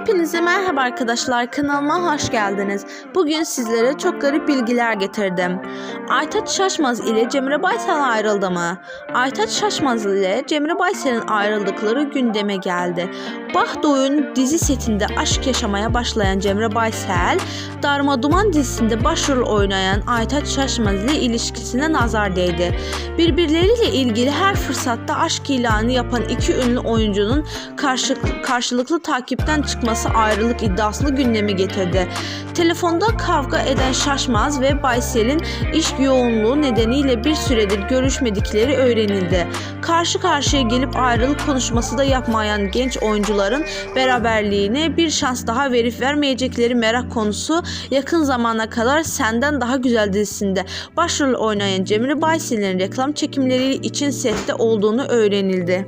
Hepinize merhaba arkadaşlar kanalıma hoş geldiniz. Bugün sizlere çok garip bilgiler getirdim. Aytaç Şaşmaz ile Cemre Baysal ayrıldı mı? Aytaç Şaşmaz ile Cemre Baysal'ın ayrıldıkları gündeme geldi. Baht Oyun dizi setinde aşk yaşamaya başlayan Cemre Baysal, Darma Duman dizisinde başrol oynayan Aytaç Şaşmaz ile ilişkisine nazar değdi. Birbirleriyle ilgili her fırsatta aşk ilanı yapan iki ünlü oyuncunun karşı, karşılıklı takipten çıkması ayrılık iddiasını gündeme getirdi. Telefonda kavga eden Şaşmaz ve Baysel'in iş yoğunluğu nedeniyle bir süredir görüşmedikleri öğrenildi. Karşı karşıya gelip ayrılık konuşması da yapmayan genç oyuncuların beraberliğine bir şans daha verip vermeyecekleri merak konusu yakın zamana kadar Senden Daha Güzel dizisinde başrol oynayan Cemre Baysel'in reklam çekimleri için sette olduğunu öğrenildi.